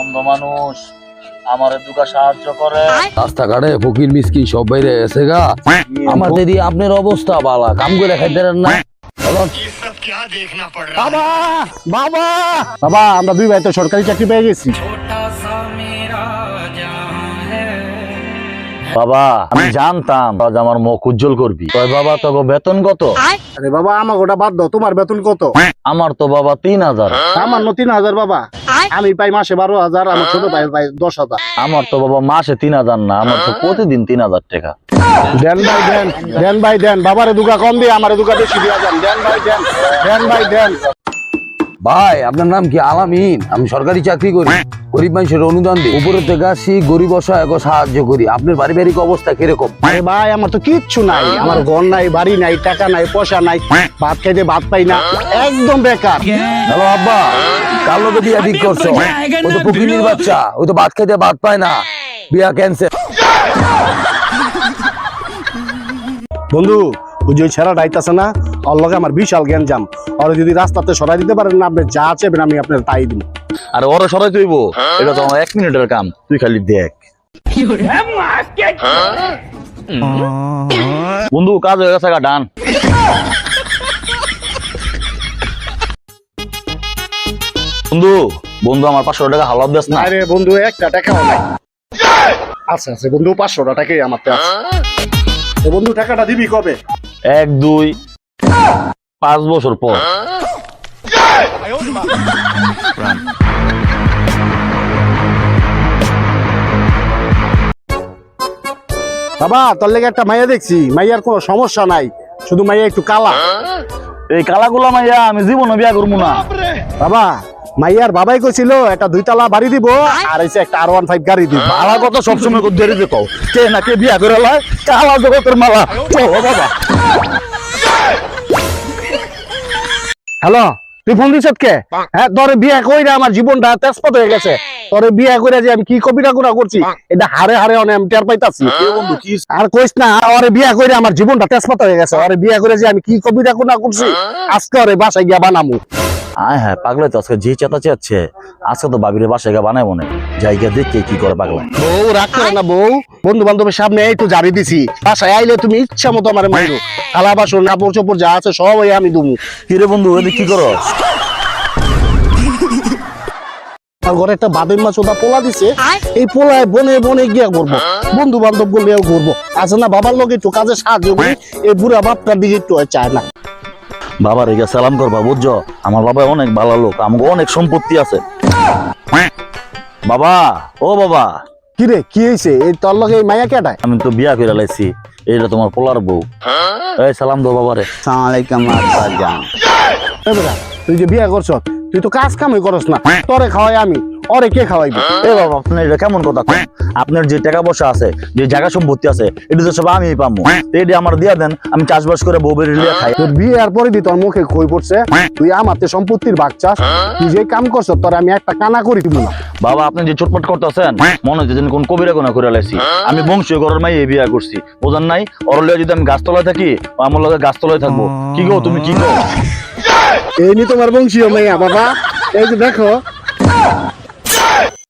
অন্ধ মানুষ আমার দুকা সাহায্য করে। রাস্তাঘাটে ফকির মিসকিন সব বাইরে এসে গা। আমার দিদি আপনার অবস্থা বালা কাম করে খাইতে না। বাবা বাবা! বাবা আমরা দুই ভাই তো সরকারি চাকরি পেয়ে গেছি। বাবা আমি জানতাম আজ আমার মুখ উজ্জ্বল করবি। বাবা তোকে বেতন কত? আরে বাবা আমাকে ওটা বাদ দাও তোমার বেতন কত? আমার তো বাবা তিন হাজার। আমার ন তিন হাজার বাবা। আমি পাই মাসে বারো হাজার আমার ছোট ভাই পাই দশ হাজার। আমার তো বাবা মাসে তিন হাজার না আমার তো প্রতিদিন তিন হাজার টাকা। দেন ভাই দেন দেন ভাই দেন বাবারে দুকা কম দিয়ে আমারে দুকা বেশি দিয়া যান। দেন ভাই দেন দেন ভাই দেন। ভাই আপনার নাম কি? আলামিন। আমি সরকারি চাকরি করি গরিব মানুষের অনুদান দিই। উপরে থেকে আসি গরিব অসহায় সাহায্য করি। আপনার পারিবারিক অবস্থা কীরকম? আরে ভাই আমার তো কিচ্ছু নাই। আমার ঘর নাই বাড়ি নাই টাকা নাই পয়সা নাই। ভাত খাইতে ভাত পাই না। একদম বেকার। হ্যালো আব্বা। কার লোকে বিয়া ঠিক করছ। ওই তো ফকিনির বাচ্চা ওই তো ভাত খাইতে ভাত পায় না। বিয়া ক্যান্সেল বন্ধু ওই যে ছেড়া ডাইতাছে না? ওর লগে আমার বিশাল জ্ঞান জাম আর যদি রাস্তাতে সরাই দিতে পারেন না আপনি যা চাইবেন আমি আপনার তাই দিব। আর ওরা সরাই তুইব এটা তো আমার এক মিনিটের কাম। তুই খালি দেখ। বন্ধু কাজ হয়ে গেছে গা ডান। বন্ধু বন্ধু আমার পাঁচশো টাকা হালাত দেস না। আরে বন্ধু একটা টাকাও নাই। আচ্ছা আচ্ছা বন্ধু পাঁচশো টাকাই আমার তে আছে। তো বন্ধু টাকাটা দিবি কবে? এক দুই পাঁচ বছর পর। বাবা তোর লেগে একটা মাইয়া দেখছি। মাইয়ার কোনো সমস্যা নাই শুধু মাইয়া একটু কালা। এই কালাগুলা মাইয়া আমি জীবনে বিয়া করব না। বাবা মাইয়ার বাবাই কইছিল একটা দুইতলা বাড়ি দিব আর এসে একটা আর ওয়ান ফাইভ গাড়ি দিব। মালা কথা সবসময় দেরি দেখো কে না কে বিয়া করে লয়? কালা জগতের মালা। চলো বাবা। হ্যালো তুই ফোন দিছত কে? হ্যাঁ তোরে বিয়ে কইরা আমার জীবনটা তেজপাত হয়ে গেছে। তোরে বিয়ে কইরা যে আমি কি কবিরা গুণা করছি এটা হারে হারে অনেক আমি টের পাইতাছি। আর কইস না ওরে বিয়ে কইরা আমার জীবনটা তেজপাত হয়ে গেছে। ওরে বিয়ে করে যে আমি কি কবিরা গুণা করছি আজকে ওরে বাসায় গিয়া বানামু। হ্যাঁ হ্যাঁ পাগলে তো আজকে যে চেতা চেয়েছে আজকে তো বাবির বাসায় গা বানায় মনে। জায়গা দেখে কি করে পাগলা। বউ রাগ করে না বউ। বন্ধু বান্ধবের সামনে তো জারি দিছি। বাসায় আইলে তুমি ইচ্ছা মতো আমার মাইরো। থালা বাসন কাপড় চোপড় যা আছে সব আমি দুমু। কিরে বন্ধু এদিকে কি করো? আর ঘরে একটা বাদের মাছ ওটা পোলা দিছে। এই পোলায় বনে বনে গিয়া ঘুরবো। বন্ধু বান্ধব গুলিয়াও ঘুরবো। আছে না বাবার লোক একটু কাজে সাহায্য করি। এই বুড়া বাপটার দিকে একটু চায় না। বাবা রেগে সালাম করবা বুঝছ? আমার বাবা অনেক ভালো লোক আমাকে অনেক সম্পত্তি আছে। বাবা ও বাবা। কি রে কি হয়েছে এই তোর লগে এই মায়া কেটায় আমি তো বিয়া করে লাইছি এইটা তোমার পোলার বউ। এই সালাম দো বাবারে তুই যে বিয়া করছ তুই তো কাজ কামই করস না তোরে খাওয়াই আমি। ওরে কে খাওয়াইবি? এ বাবা আপনার এটা কেমন কথা? আপনার যে টাকা পয়সা আছে যে জায়গা সম্পত্তি আছে এটা তো সব আমি পাবো এটা আমার দিয়া দেন আমি চাষবাস করে বউ বেরিয়ে লিয়ে খাই। তোর বিয়ে আর পরে দি তোর মুখে কই পড়ছে। তুই আমাতে সম্পত্তির ভাগ চাস তুই যে কাম করছ তোর আমি একটা কানা করি দিব না। বাবা আপনি যে চটপট করতেছেন মনে হচ্ছে যেন কোন কবিরা কোনা করে লাইছি। আমি বংশীয় ঘরের মাই এই বিয়া করছি। বোঝেন নাই? অরলিয়া যদি আমি গাছতলায় থাকি আমার লগে গাছতলায় থাকব। কি গো তুমি কি গো? এই নি তোমার বংশীয় মেয়া বাবা। এই যে দেখো।